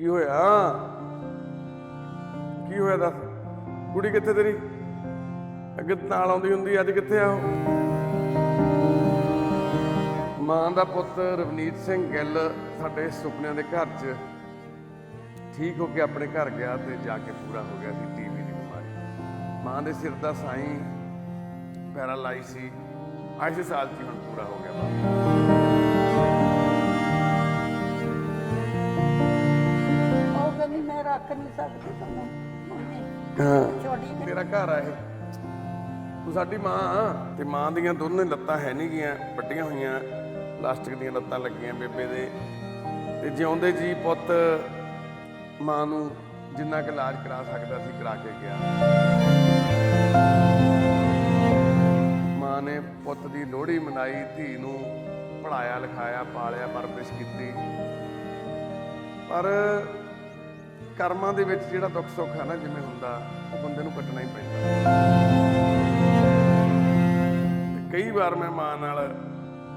ਕੀ ਹੋਇਆ? ਕੀ ਹੋਇਆ ਦੱਸ? ਕੁੜੀ ਕਿੱਥੇ ਤੇਰੀ? ਅੱਗੇ ਨਾਲ ਆਉਂਦੀ ਹੁੰਦੀ, ਅੱਜ ਕਿੱਥੇ ਆ ਮਾਂ ਦਾ ਪੁੱਤ ਰਵਨੀਤ ਸਿੰਘ ਗਿੱਲ ਸਾਡੇ ਸੁਪਨਿਆਂ ਦੇ ਘਰ 'ਚ ਠੀਕ ਹੋ ਕੇ ਆਪਣੇ ਘਰ ਗਿਆ ਤੇ ਜਾ ਕੇ ਪੂਰਾ ਹੋ ਗਿਆ ਸੀ ਟੀਵੀ ਦੀ ਬਿਮਾਰੀ। ਮਾਂ ਦੇ ਸਿਰ ਦਾ ਸਾਈਂ ਪੈਰਾਲਾਈਜ਼ ਸੀ। ਅੱਜ ਸਾਲ 'ਚ ਹੁਣ ਪੂਰਾ ਹੋ ਗਿਆ। ਬਾਬਾ ਰੱਖ ਨਹੀਂ ਸਕਦੀ ਤੁਹਾਨੂੰ ਮੰਮੀ। ਹਾਂ। ਛੋਟੀ ਨੇ ਤੇਰਾ ਘਰ ਆ ਇਹ। ਤੂੰ ਸਾਡੀ ਮਾਂ ਆ ਤੇ ਮਾਂ ਦੀਆਂ ਦੋਨੇ ਲੱਤਾਂ ਹੈ ਨਹੀਂ ਗੀਆਂ ਵੱਡੀਆਂ ਹੋਈਆਂ। ਪਲਾਸਟਿਕ ਦੀਆਂ ਲੱਤਾਂ ਲੱਗੀਆਂ ਬੇਬੇ ਦੇ। ਤੇ ਜਿਉਂਦੇ ਜੀ ਪੁੱਤ ਮਾਂ ਨੂੰ ਜਿੰਨਾ ਕੁ ਇਲਾਜ ਕਰਾ ਸਕਦਾ ਸੀ ਕਰਾ ਕੇ ਗਿਆ। ਮਾਂ ਨੇ ਪੁੱਤ ਦੀ ਲੋਹੜੀ ਮਨਾਈ ਧੀ ਨੂੰ ਪੜਾਇਆ ਲਿਖਾਇਆ ਪਾਲਿਆ ਪਰਵਰਿਸ਼ ਕੀਤੀ। ਪਰ ਕਰਮਾਂ ਦੇ ਵਿੱਚ ਜਿਹੜਾ ਦੁੱਖ ਸੁੱਖ ਹੈ ਨਾ, ਜਿਵੇਂ ਹੁੰਦਾ, ਉਹ ਬੰਦੇ ਨੂੰ ਕੱਟਣਾ ਹੀ ਪੈਂਦਾ। ਕਈ ਵਾਰ ਮੈਂ ਮਾਂ ਨਾਲ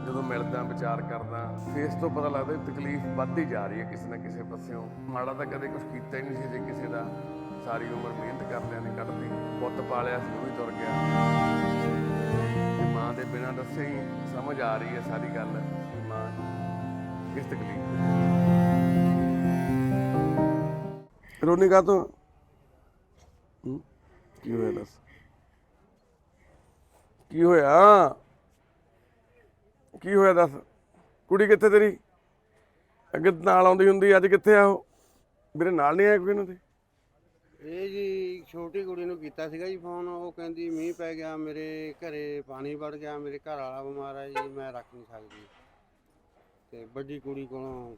ਜਦੋਂ ਮਿਲਦਾ, ਵਿਚਾਰ ਕਰਦਾ ਫੇਸ ਤੋਂ ਪਤਾ ਲੱਗਦਾ ਤਕਲੀਫ ਵੱਧਦੀ ਜਾ ਰਹੀ ਹੈ ਕਿਸੇ ਨਾ ਕਿਸੇ ਪਾਸਿਓਂ। ਮਾੜਾ ਤਾਂ ਕਦੇ ਕੁਝ ਕੀਤਾ ਹੀ ਨਹੀਂ ਸੀ ਜੇ ਕਿਸੇ ਦਾ ਸਾਰੀ ਉਮਰ ਮਿਹਨਤ ਕਰਦਿਆਂ ਨੇ ਕੱਢਦੀ ਪੁੱਤ ਪਾਲਿਆ ਸੀ, ਉਹ ਵੀ ਤੁਰ ਗਿਆ। ਮਾਂ ਦੇ ਬਿਨਾਂ ਦੱਸੇ ਹੀ ਸਮਝ ਆ ਰਹੀ ਹੈ ਸਾਰੀ ਗੱਲ ਮਾਂ, ਕਿਸ ਤਕਲੀਫ? ਵਿੱਚ ਕਾ ਤੋਂ? ਕੀ ਹੋਇਆ ਦੱਸ? ਕੀ ਹੋਇਆ? ਕੀ ਹੋਇਆ ਦੱਸ? ਕੁੜੀ ਕਿੱਥੇ ਤੇਰੀ? ਅੱਗੇ ਨਾਲ ਆਉਂਦੀ ਹੁੰਦੀ, ਅੱਜ ਕਿੱਥੇ ਆ ਉਹ? ਮੇਰੇ ਨਾਲ ਨਹੀਂ ਆਇਆ ਕੋਈ ਇਹਨਾਂ ਦੇ ਇਹ ਜੀ ਛੋਟੀ ਕੁੜੀ ਨੂੰ ਕੀਤਾ ਸੀਗਾ ਜੀ ਫੋਨ, ਉਹ ਕਹਿੰਦੀ ਮੀਂਹ ਪੈ ਗਿਆ, ਮੇਰੇ ਘਰੇ ਪਾਣੀ ਵੜ ਗਿਆ, ਮੇਰੇ ਘਰ ਵਾਲਾ ਬਿਮਾਰ ਹੈ ਜੀ, ਮੈਂ ਰੱਖ ਨਹੀਂ ਸਕਦੀ। ਤੇ ਵੱਡੀ ਕੁੜੀ ਕੋਲੋਂ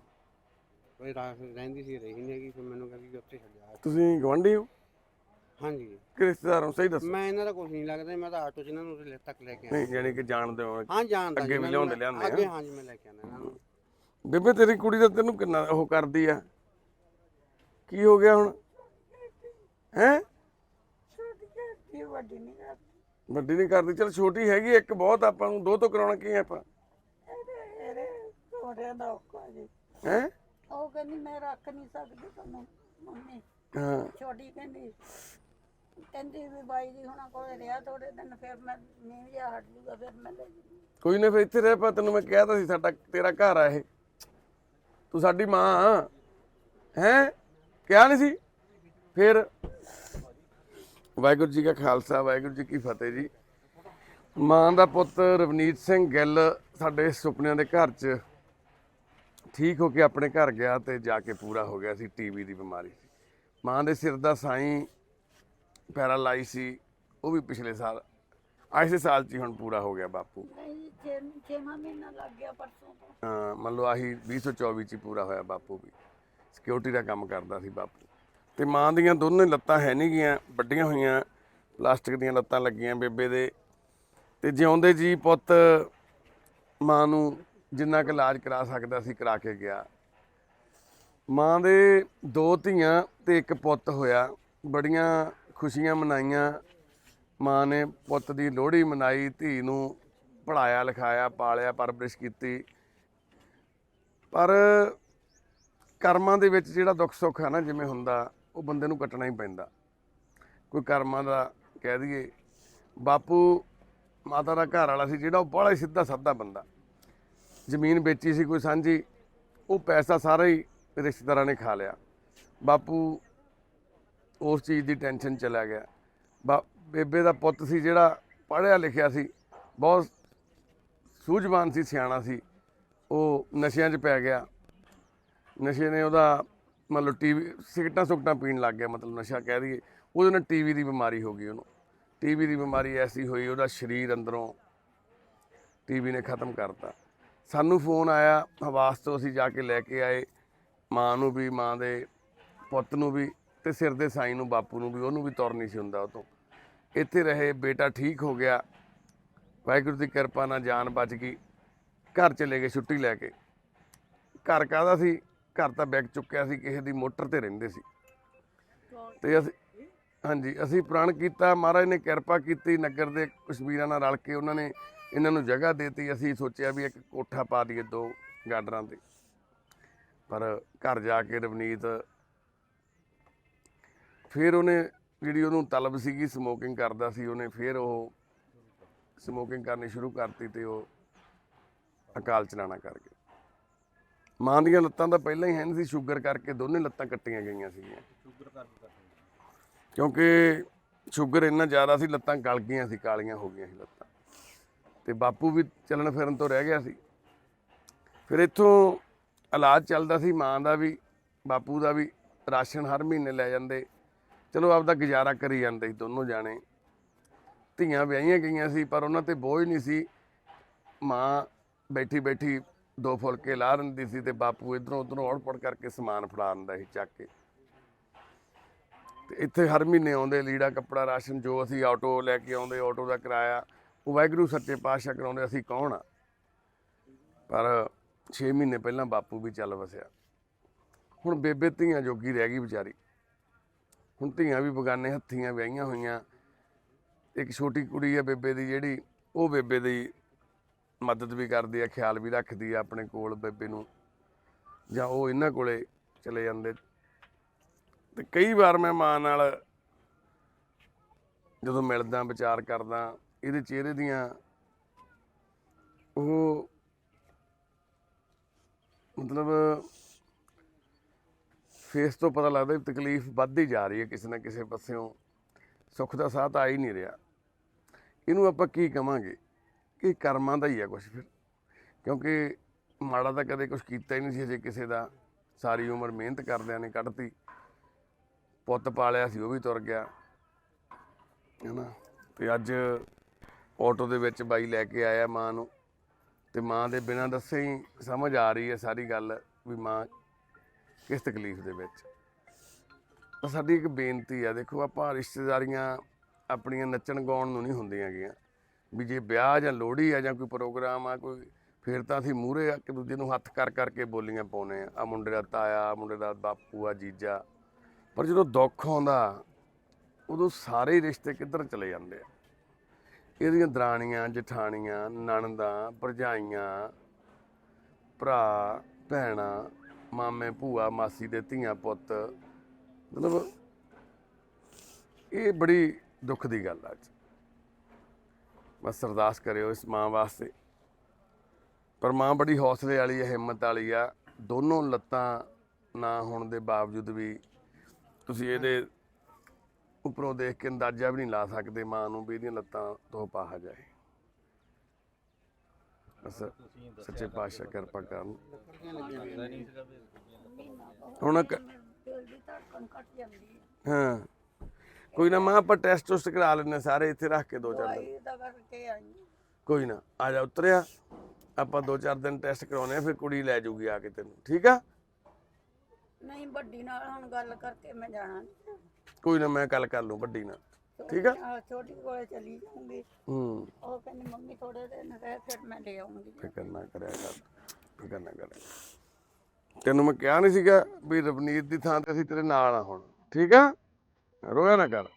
ਕੋਈ ਰੱਖ ਰਹਿੰਦੀ ਸੀ ਰਹੀ ਨਹੀਂ ਹੈਗੀ ਫਿਰ ਮੈਨੂੰ ਕਹਿੰਦੀ ਕਿ ਉੱਥੇ ਛੱਡਿਆ ਤੁਸੀਂ ਗਵਾਂਢੀ ਹੋ? ਹਾਂਜੀ। ਕਿ ਰਿਸ਼ਤੇਦਾਰ ਹੋ ਸਹੀ ਦੱਸੋ? ਮੈਂ ਇਹਨਾਂ ਦਾ ਕੁਝ ਨਹੀਂ ਲੱਗਦਾ ਮੈਂ ਤਾਂ ਆਟੋ 'ਚ ਇਹਨਾਂ ਨੂੰ ਉੱਥੇ ਤੱਕ ਲੈ ਕੇ ਆਇਆ। ਨਹੀਂ ਜਾਣੀ ਕਿ ਜਾਣਦੇ ਹੋ ਹਾਂ ਜਾਣਦਾ ਅੱਗੇ ਜੀ, ਵੀ ਮੈਂ- ਲਿਆਉਂਦੇ ਲਿਆਉਂਦੇ ਆ। ਅੱਗੇ ਹਾਂਜੀ ਮੈਂ ਲੈ ਕੇ ਆਉਂਦਾ ਇਹਨਾਂ ਨੂੰ। ਬੇਬੇ ਤੇਰੀ ਕੁੜੀ ਦਾ ਤੈਨੂੰ ਕਿੰਨਾ ਉਹ ਕਰਦੀ ਆ? ਕੀ ਹੋ ਗਿਆ ਹੁਣ? ਹੈ? ਛੋਟੀ ਕਰਦੀ ਵੱਡੀ ਨਹੀਂ ਕਰਦੀ ਵੱਡੀ ਨਹੀਂ ਕਰਦੀ ਚਲ ਛੋਟੀ ਹੈਗੀ ਇੱਕ ਬਹੁਤ ਆਪਾਂ ਨੂੰ ਦੋ ਤੋਂ ਕਰਾਉਣਾ ਕੀ ਹੈ ਆਪਾਂ? ਇਹਦੇ ਇਹਦੇ ਛੋਟਿਆਂ ਦਾ ਔਖਾ ਜੀ। ਹੈ? ਉਹ ਕਹਿੰਦੀ ਮੈਂ ਰੱਖ ਨਹੀਂ ਸਕਦੀ ਤੁਹਾਨੂੰ ਮੰਮੀ। ਹਾਂ। ਛੋਟੀ ਕਹਿੰਦੀ ਕਹਿੰਦੀ ਵੀ ਬਾਈ ਜੀ ਹੁਣਾਂ ਕੋਲ ਰਿਹਾ ਥੋੜੇ ਦਿਨ ਫਿਰ ਮੈਂ ਨੀਂਦ ਜਿਹਾ ਹਟ ਜੂਗਾ ਫਿਰ ਮੈਂ ਲੈ ਜੂਗੀ ਕੋਈ ਨਾ ਫਿਰ ਇੱਥੇ ਰਹਿ ਪਾ ਤੈਨੂੰ ਮੈਂ ਕਹਿ ਤਾ ਸੀ ਸਾਡਾ ਤੇਰਾ ਘਰ ਆ ਇਹ। ਤੂੰ ਸਾਡੀ ਮਾਂ ਆ। ਹੈ? ਕਿਹਾ ਨਹੀਂ ਸੀ? ਫਿਰ ਵਾਹਿਗੁਰੂ ਜੀ ਕਾ ਖਾਲਸਾ ਵਾਹਿਗੁਰੂ ਜੀ ਕੀ ਫਤਿਹ ਜੀ। ਮਾਂ ਦਾ ਪੁੱਤ ਰਵਨੀਤ ਸਿੰਘ ਗਿੱਲ ਸਾਡੇ ਸੁਪਨਿਆਂ ਦੇ ਘਰ 'ਚ ਠੀਕ ਹੋ ਕੇ ਆਪਣੇ ਘਰ ਗਿਆ ਤੇ ਜਾ ਕੇ ਪੂਰਾ ਹੋ ਗਿਆ ਸੀ ਟੀਵੀ ਦੀ ਬਿਮਾਰੀ ਸੀ। ਮਾਂ ਦੇ ਸਿਰ ਦਾ ਸਾਈਂ ਪੈਰਾਲਾਈਜ਼ ਸੀ ਉਹ ਵੀ ਪਿਛਲੇ ਸਾਲ ਆਇਸੇ ਸਾਲ 'ਚ ਹੀ ਹੁਣ ਪੂਰਾ ਹੋ ਗਿਆ ਬਾਪੂ। ਨਹੀਂ ਜੀ ਛੇ ਛੇਵਾਂ ਮਹੀਨਾ ਲੱਗ ਗਿਆ ਪਰਸੋਂ ਤੋਂ। ਹਾਂ, ਮੰਨ ਲਓ ਆਹੀ 2024 ਚ ਹੀ ਪੂਰਾ ਹੋਇਆ ਬਾਪੂ ਵੀ। ਸਿਕਿਉਰਿਟੀ ਦਾ ਕੰਮ ਕਰਦਾ ਸੀ ਬਾਪੂ। ਤੇ ਮਾਂ ਦੀਆਂ ਦੋਨੇ ਲੱਤਾਂ ਹੈ ਨਹੀਂ ਗੀਆਂ ਵੱਡੀਆਂ ਹੋਈਆਂ ਪਲਾਸਟਿਕ ਦੀਆਂ ਲੱਤਾਂ ਲੱਗੀਆਂ ਬੇਬੇ ਦੇ। ਤੇ ਜਿਉਂਦੇ ਜੀ ਪੁੱਤ ਮਾਂ ਨੂੰ ਜਿੰਨਾ ਕੁ ਇਲਾਜ ਕਰਾ ਸਕਦਾ ਸੀ, ਕਰਾ ਕੇ ਗਿਆ। ਮਾਂ ਦੇ ਦੋ ਧੀਆਂ ਤੇ ਇੱਕ ਪੁੱਤ ਹੋਇਆ। ਬੜੀਆਂ ਖੁਸ਼ੀਆਂ ਮਨਾਈਆਂ। ਮਾਂ ਨੇ ਪੁੱਤ ਦੀ ਲੋਹੜੀ ਮਨਾਈ, ਧੀ ਨੂੰ ਪੜਾਇਆ ਲਿਖਾਇਆ, ਪਾਲਿਆ, ਪਰਵਰਿਸ਼ ਕੀਤੀ। ਪਰ ਕਰਮਾਂ ਦੇ ਵਿੱਚ ਜਿਹੜਾ ਦੁੱਖ ਸੁੱਖ ਹੈ ਨਾ, ਜਿਵੇਂ ਹੁੰਦਾ, ਉਹ ਬੰਦੇ ਨੂੰ ਕੱਟਣਾ ਹੀ ਪੈਂਦਾ। ਕੋਈ ਕਰਮਾਂ ਦਾ ਕਹਿ ਦਈਏ, ਬਾਪੂ ਮਾਤਾ ਦਾ ਘਰ ਵਾਲਾ ਸੀ, ਜਿਹੜਾ ਉਹ ਬੜਾ ਹੀ ਸਿੱਧਾ ਸਾਦਾ ਬੰਦਾ। ਜ਼ਮੀਨ ਵੇਚੀ ਸੀ ਕੋਈ ਸਾਂਝੀ, ਉਹ ਪੈਸਾ ਸਾਰਾ ਹੀ ਰਿਸ਼ਤੇਦਾਰਾਂ ਨੇ ਖਾ ਲਿਆ। ਬਾਪੂ ਉਸ ਚੀਜ਼ ਦੀ ਟੈਨਸ਼ਨ ਚਲਾ ਗਿਆ। ਬਾ, ਬੇਬੇ ਦਾ ਪੁੱਤ ਸੀ ਜਿਹੜਾ ਪੜ੍ਹਿਆ ਲਿਖਿਆ ਸੀ, ਬਹੁਤ ਸੂਝਵਾਨ ਸੀ, ਸਿਆਣਾ ਸੀ। ਉਹ ਨਸ਼ਿਆਂ 'ਚ ਪੈ ਗਿਆ। ਨਸ਼ੇ ਨੇ ਉਹਦਾ ਮਤਲਬ ਟੀਵੀ, ਸਿਗਰਟਾਂ ਸੁਗਟਾਂ ਪੀਣ ਲੱਗ ਗਿਆ, ਮਤਲਬ ਨਸ਼ਾ ਕਹਿ ਦਈਏ। ਉਹਦੇ ਨਾਲ ਟੀਵੀ ਦੀ ਬਿਮਾਰੀ ਹੋ ਗਈ ਉਹਨੂੰ। ਟੀਵੀ ਦੀ ਬਿਮਾਰੀ ਐਸੀ ਹੋਈ, ਉਹਦਾ ਸਰੀਰ ਅੰਦਰੋਂ ਟੀਵੀ ਨੇ ਖਤਮ ਕਰਤਾ। ਸਾਨੂੰ ਫੋਨ ਆਇਆ, ਹਵਾਸ ਤੋਂ ਅਸੀਂ ਜਾ ਕੇ ਲੈ ਕੇ ਆਏ। ਮਾਂ ਨੂੰ ਵੀ, ਮਾਂ ਦੇ ਪੁੱਤ ਨੂੰ ਵੀ ਤੇ ਸਿਰ ਦੇ ਸਾਈਂ ਨੂੰ, ਬਾਪੂ ਨੂੰ ਵੀ, ਉਹਨੂੰ ਵੀ ਤੁਰ ਨਹੀਂ ਸੀ ਹੁੰਦਾ ਉਹ ਤੋਂ ਇੱਥੇ ਰਹੇ, ਬੇਟਾ ਠੀਕ ਹੋ ਗਿਆ। ਵਾਹਿਗੁਰੂ ਦੀ ਕਿਰਪਾ ਨਾਲ ਜਾਨ ਬਚ ਗਈ। ਘਰ ਚਲੇ ਗਏ ਛੁੱਟੀ ਲੈ ਕੇ। ਘਰ ਕਾਹਦਾ ਸੀ? ਘਰ ਤਾਂ ਬੈਗ ਚੁੱਕਿਆ ਸੀ, ਕਿਸੇ ਦੀ ਮੋਟਰ ਤੇ ਰਹਿੰਦੇ ਸੀ। ਤੇ ਅਸੀਂ, ਹਾਂਜੀ, ਅਸੀਂ ਪ੍ਰਣ ਕੀਤਾ। ਮਹਾਰਾਜ ਨੇ ਕਿਰਪਾ ਕੀਤੀ ਨਗਰ ਦੇ ਕਸ਼ਮੀਰਾਂ ਨਾਲ ਰਲ ਕੇ। ਉਹਨਾਂ ਨੇ ਇਹਨਾਂ ਨੂੰ ਜਗ੍ਹਾ ਦੇਤੀ। ਅਸੀਂ ਸੋਚਿਆ ਵੀ ਇੱਕ ਕੋਠਾ ਪਾ ਦਈਏ ਦੋ ਗਾਡਰਾਂ ਤੇ। ਪਰ ਘਰ ਜਾ ਕੇ ਰਵਨੀਤ ਫਿਰ ਉਹਨੇ ਜਿਹੜੀ ਉਹਨੂੰ ਤਲਬ ਸੀਗੀ ਸਮੋਕਿੰਗ ਕਰਦਾ ਸੀ ਉਹਨੇ ਫਿਰ ਉਹ ਸਮੋਕਿੰਗ ਕਰਨੀ ਸ਼ੁਰੂ ਕਰਤੀ ਤੇ ਉਹ ਅਕਾਲ ਚਲਾਣਾ ਕਰ ਗਿਆ ਮਾਂ ਦੀਆਂ ਲੱਤਾਂ ਤਾਂ ਪਹਿਲਾਂ ਹੀ ਹੈ ਨਹੀਂ ਸੀ ਸ਼ੂਗਰ ਕਰਕੇ ਦੋਨੇ ਲੱਤਾਂ ਕੱਟੀਆਂ ਗਈਆਂ ਸੀਗੀਆਂ। ਕਿਉਂਕਿ ਸ਼ੂਗਰ ਇੰਨਾ ਜ਼ਿਆਦਾ ਸੀ ਲੱਤਾਂ ਗਲ ਗਈਆਂ ਸੀ ਕਾਲੀਆਂ ਹੋ ਗਈਆਂ ਸੀ ਲੱਤਾਂ। ਤੇ ਬਾਪੂ ਵੀ ਚੱਲਣ ਫਿਰਨ ਤੋਂ ਰਹਿ ਗਿਆ ਸੀ। ਫਿਰ ਇੱਥੋਂ ਇਲਾਜ ਚੱਲਦਾ ਸੀ, ਮਾਂ ਦਾ ਵੀ, ਬਾਪੂ ਦਾ ਵੀ, ਰਾਸ਼ਨ ਹਰ ਮਹੀਨੇ ਲੈ ਜਾਂਦੇ। ਚਲੋ ਆਪਦਾ ਗੁਜ਼ਾਰਾ ਕਰੀ ਜਾਂਦੇ ਸੀ ਦੋਨੋਂ ਜਾਣੇ। ਧੀਆਂ ਵਿਆਹੀਆਂ ਗਈਆਂ ਸੀ, ਪਰ ਉਹਨਾਂ ਤੇ ਬੋਝ ਨਹੀਂ ਸੀ। ਮਾਂ ਬੈਠੀ ਬੈਠੀ ਦੋ ਫੁਲਕੇ ਲਾ ਦਿੰਦੀ ਸੀ ਤੇ ਬਾਪੂ ਇਧਰੋਂ ਉਧਰੋਂ ਔੜ-ਪੜ ਕਰਕੇ ਸਮਾਨ ਫੜਾ ਦਿੰਦਾ ਸੀ ਚੱਕ ਕੇ। ਤੇ ਇੱਥੇ ਹਰ ਮਹੀਨੇ ਆਉਂਦੇ ਲੀੜਾ ਕੱਪੜਾ, ਰਾਸ਼ਨ ਜੋ ਅਸੀਂ ਆਟੋ ਲੈ ਕੇ ਆਉਂਦੇ, ਆਟੋ ਦਾ ਕਿਰਾਇਆ ਉਹ ਵਾਹਿਗੁਰੂ ਸੱਚੇ ਪਾਤਸ਼ਾਹ ਕਰਾਉਂਦੇ ਅਸੀਂ ਕੌਣ ਆ? ਪਰ 6 ਮਹੀਨੇ ਪਹਿਲਾਂ ਬਾਪੂ ਵੀ ਚੱਲ ਵਸਿਆ। ਹੁਣ ਬੇਬੇ ਧੀਆਂ ਜੋਗੀ ਰਹਿ ਗਈ ਵਿਚਾਰੀ। ਹੁਣ ਧੀਆਂ ਵੀ ਬਗਾਨੇ, ਹੱਥੀਆਂ ਵਿਆਹੀਆਂ ਹੋਈਆਂ। ਇੱਕ ਛੋਟੀ ਕੁੜੀ ਆ ਬੇਬੇ ਦੀ ਜਿਹੜੀ, ਉਹ ਬੇਬੇ ਦੀ ਮਦਦ ਵੀ ਕਰਦੀ ਆ, ਖਿਆਲ ਵੀ ਰੱਖਦੀ ਆ ਆਪਣੇ ਕੋਲ ਬੇਬੇ ਨੂੰ। ਜਾਂ ਉਹ ਇਹਨਾਂ ਕੋਲੇ ਚਲੇ ਜਾਂਦੇ। ਤੇ ਕਈ ਵਾਰ ਮੈਂ ਮਾਂ ਨਾਲ ਜਦੋਂ ਮਿਲਦਾ, ਵਿਚਾਰ ਕਰਦਾ ਇਹਦੇ ਚਿਹਰੇ ਦੀਆਂ ਉਹ ਮਤਲਬ ਫੇਸ ਤੋਂ ਪਤਾ ਲੱਗਦਾ ਵੀ ਤਕਲੀਫ ਵੱਧਦੀ ਜਾ ਰਹੀ ਹੈ ਕਿਸੇ ਨਾ ਕਿਸੇ ਪਾਸਿਓਂ। ਸੁੱਖ ਦਾ ਸਾਥ ਆ ਹੀ ਨਹੀਂ ਰਿਹਾ। ਇਹਨੂੰ ਆਪਾਂ ਕੀ ਕਵਾਂਗੇ? ਕਿ ਕਰਮਾਂ ਦਾ ਹੀ ਆ ਕੁਝ ਫਿਰ। ਕਿਉਂਕਿ ਮਾੜਾ ਤਾਂ ਕਦੇ ਕੁਝ ਕੀਤਾ ਹੀ ਨਹੀਂ ਸੀ ਅਜੇ ਕਿਸੇ ਦਾ। ਸਾਰੀ ਉਮਰ ਮਿਹਨਤ ਕਰਦਿਆਂ ਨੇ ਕੱਢਤੀ। ਪੁੱਤ ਪਾਲਿਆ ਸੀ, ਉਹ ਵੀ ਤੁਰ ਗਿਆ। ਹੈਨਾ? ਤੇ ਅੱਜ ਆਟੋ ਦੇ ਵਿੱਚ ਬਾਈ ਲੈ ਕੇ ਆਇਆ ਮਾਂ ਨੂੰ ਤੇ ਮਾਂ ਦੇ ਬਿਨਾਂ ਦੱਸੇ ਹੀ ਸਮਝ ਆ ਰਹੀ ਹੈ ਸਾਰੀ ਗੱਲ ਵੀ ਮਾਂ ਕਿਸ ਤਕਲੀਫ ਦੇ ਵਿੱਚ। ਤਾਂ ਸਾਡੀ ਇੱਕ ਬੇਨਤੀ ਆ, ਦੇਖੋ ਆਪਾਂ ਰਿਸ਼ਤੇਦਾਰੀਆਂ ਆਪਣੀਆਂ ਨੱਚਣ ਗਾਉਣ ਨੂੰ ਨਹੀਂ ਹੁੰਦੀਆਂ ਗੀਆਂ। ਵੀ ਜੇ ਵਿਆਹ ਜਾਂ ਲੋਹੜੀ ਆ ਜਾਂ ਕੋਈ ਪ੍ਰੋਗਰਾਮ ਆ, ਕੋਈ ਫਿਰ ਤਾਂ ਅਸੀਂ ਮੂਹਰੇ ਇੱਕ ਦੂਜੇ ਨੂੰ ਹੱਥ ਕਰ ਕਰਕੇ ਬੋਲੀਆਂ ਪਾਉਨੇ ਆ। ਆ ਮੁੰਡੇ ਦਾ ਤਾਇਆ ਆਹ ਮੁੰਡੇ ਦਾ ਬਾਪੂ, ਆ ਜੀਜਾ। ਪਰ ਜਦੋਂ ਦੁੱਖ ਆਉਂਦਾ, ਉਦੋਂ ਸਾਰੇ ਰਿਸ਼ਤੇ ਕਿੱਧਰ ਚਲੇ ਜਾਂਦੇ ਆ? ਇਹਦੀਆਂ ਦਰਾਣੀਆਂ, ਜਠਾਣੀਆਂ, ਨਣਦਾਂ, ਭਰਜਾਈਆਂ, ਭਰਾ, ਭੈਣਾਂ, ਮਾਮੇ, ਭੂਆ, ਮਾਸੀ ਦੇ ਧੀਆਂ, ਪੁੱਤ। ਮਤਲਬ ਇਹ ਬੜੀ ਦੁੱਖ ਦੀ ਗੱਲ ਆ ਅੱਜ। ਬਸ ਅਰਦਾਸ ਕਰਿਓ ਇਸ ਮਾਂ ਵਾਸਤੇ। ਪਰ ਮਾਂ ਬੜੀ ਹੌਸਲੇ ਵਾਲੀ ਹੈ ਹਿੰਮਤ ਵਾਲੀ ਆ। ਦੋਨੋਂ ਲੱਤਾਂ ਨਾ ਹੋਣ ਦੇ ਬਾਵਜੂਦ ਵੀ ਤੁਸੀਂ ਇਹਦੇ ਉੱਪਰੋਂ ਦੇਖ ਕੇ ਅੰਦਾਜ਼ਾ ਵੀ ਨਹੀਂ ਲਾ ਸਕਦੇ ਮਾਂ ਨੂੰ ਵੀ ਇਹਦੀਆਂ ਲੱਤਾਂ ਤੋਂ ਪਾਹਾ ਜਾਏ। ਸੱਚੇ ਪਾਤਸ਼ਾਹ ਕਿਰਪਾ ਕਰਨ। ਹੁਣ ਹੈ। ਕੋਈ ਨਾ ਮਾਂ ਆਪਾਂ ਟੈਸਟ ਟੁਸਟ ਕਰਾ ਲੈਣੇ ਸਾਰੇ ਇੱਥੇ ਰੱਖ ਕੇ ਦੋ ਚਾਰ ਦਿਨ। ਕੋਈ ਨਾ ਆ ਜਾ ਉਤਰਿਆ। ਆਪਾਂ ਦੋ ਚਾਰ ਦਿਨ ਟੈਸਟ ਕਰਾਉਣੇ ਆ ਫਿਰ ਕੁੜੀ ਲੈ ਜਾਊਗੀ ਆ ਕੇ ਤੈਨੂੰ। ਠੀਕ ਆ? ਨਹੀਂ ਵੱਡੀ ਨਾਲ ਹੁਣ ਗੱਲ ਕਰਕੇ ਮੈਂ ਜਾਣਾ ਕੋਈ ਨਾ ਮੈਂ ਗੱਲ ਕਰ ਲੂੰ ਵੱਡੀ ਨਾਲ। ਠੀਕ ਆ? ਛੋਟੀ ਕੋਲੇ ਚਲੀ ਜਾਊਂਗੀ। ਹੂੰ। ਉਹ ਕਹਿੰਦੀ ਮੰਮੀ ਥੋੜੇ ਦਿਨ ਰਹਿ ਫਿਰ ਮੈਂ ਲੈ ਆਉਂਗੀ ਫਿਕਰ ਨਾ ਕਰਿਆ ਕਰ ਫਿਕਰ ਨਾ ਕਰਿਆ ਤੈਨੂੰ ਮੈਂ ਕਿਹਾ ਨਹੀਂ ਸੀਗਾ ਵੀ ਰਵਨੀਤ ਦੀ ਥਾਂ ਤੇ ਅਸੀਂ ਤੇਰੇ ਨਾਲ ਆ ਹੁਣ। ਠੀਕ ਆ? ਰੋਇਆ ਨਾ ਕਰ।